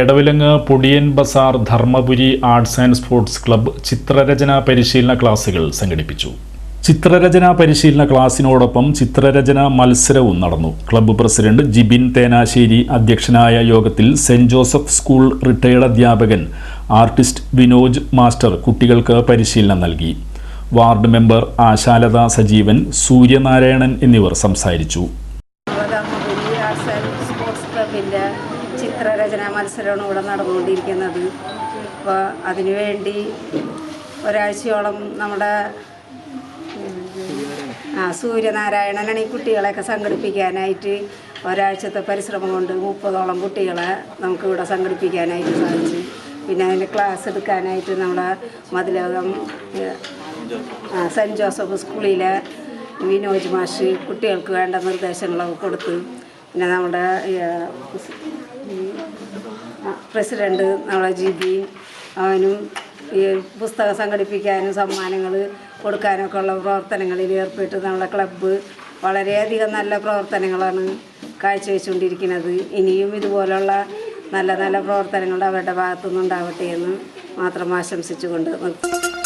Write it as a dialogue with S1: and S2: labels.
S1: Edavilangu Podiyan Bazar Dharmapuri arts and sports club ചിത്രരചനാ പരിശീലന ക്ലാസുകൾ സംഘടിപ്പിച്ചു. ചിത്രരചനാ പരിശീലന ക്ലാസിനോടൊപ്പം ചിത്രരചന മത്സരവും നടന്നു. ക്ലബ്ബ് പ്രസിഡന്റ് ജിബിൻ തേനാശ്ശേരി അധ്യക്ഷനായ യോഗത്തിൽ സെന്റ് ജോസഫ് സ്കൂൾ റിട്ടയേർഡ് അധ്യാപകൻ ആർട്ടിസ്റ്റ് വിനോജ് മാസ്റ്റർ കുട്ടികൾക്ക് പരിശീലനം നൽകി. വാർഡ് മെമ്പർ ആശാലത സജീവൻ സൂര്യനാരായണൻ എന്നിവർ സംസാരിച്ചു.
S2: ചിത്രരചനാ മത്സരമാണ് ഇവിടെ നടന്നുകൊണ്ടിരിക്കുന്നത്. അപ്പോൾ അതിനുവേണ്ടി ഒരാഴ്ചയോളം നമ്മുടെ ആ സൂര്യനാരായണനാണ് ഈ കുട്ടികളെയൊക്കെ സംഘടിപ്പിക്കാനായിട്ട് ഒരാഴ്ചത്തെ പരിശ്രമം കൊണ്ട് മുപ്പതോളം കുട്ടികളെ നമുക്ക് ഇവിടെ സംഘടിപ്പിക്കാനായിട്ട് സാധിച്ചു. പിന്നെ അതിന് ക്ലാസ് എടുക്കാനായിട്ട് നമ്മുടെ മതിലകം സെന്റ് ജോസഫ് സ്കൂളിലെ വിനോജ് മാഷ് കുട്ടികൾക്ക് വേണ്ട നിർദ്ദേശങ്ങളൊക്കെ കൊടുത്ത് പിന്നെ നമ്മുടെ ഏഹ്, ഈ, ജി പ്രസിഡന്റ് നമ്മുടെ ജിബി അവനും ഈ പുസ്തകം സംഘടിപ്പിക്കാനും സമ്മാനങ്ങൾ കൊടുക്കാനൊക്കെ ഉള്ള പ്രവർത്തനങ്ങളിൽ ഏർപ്പെട്ട് നമ്മുടെ ക്ലബ്ബ് വളരെയധികം നല്ല പ്രവർത്തനങ്ങളാണ് കാഴ്ചവെച്ചുകൊണ്ടിരിക്കുന്നത്. ഇനിയും ഇതുപോലുള്ള നല്ല നല്ല പ്രവർത്തനങ്ങൾ അവരുടെ ഭാഗത്തുനിന്നുണ്ടാവട്ടെ എന്ന് മാത്രം ആശംസിച്ചുകൊണ്ട് നിർത്തുന്നു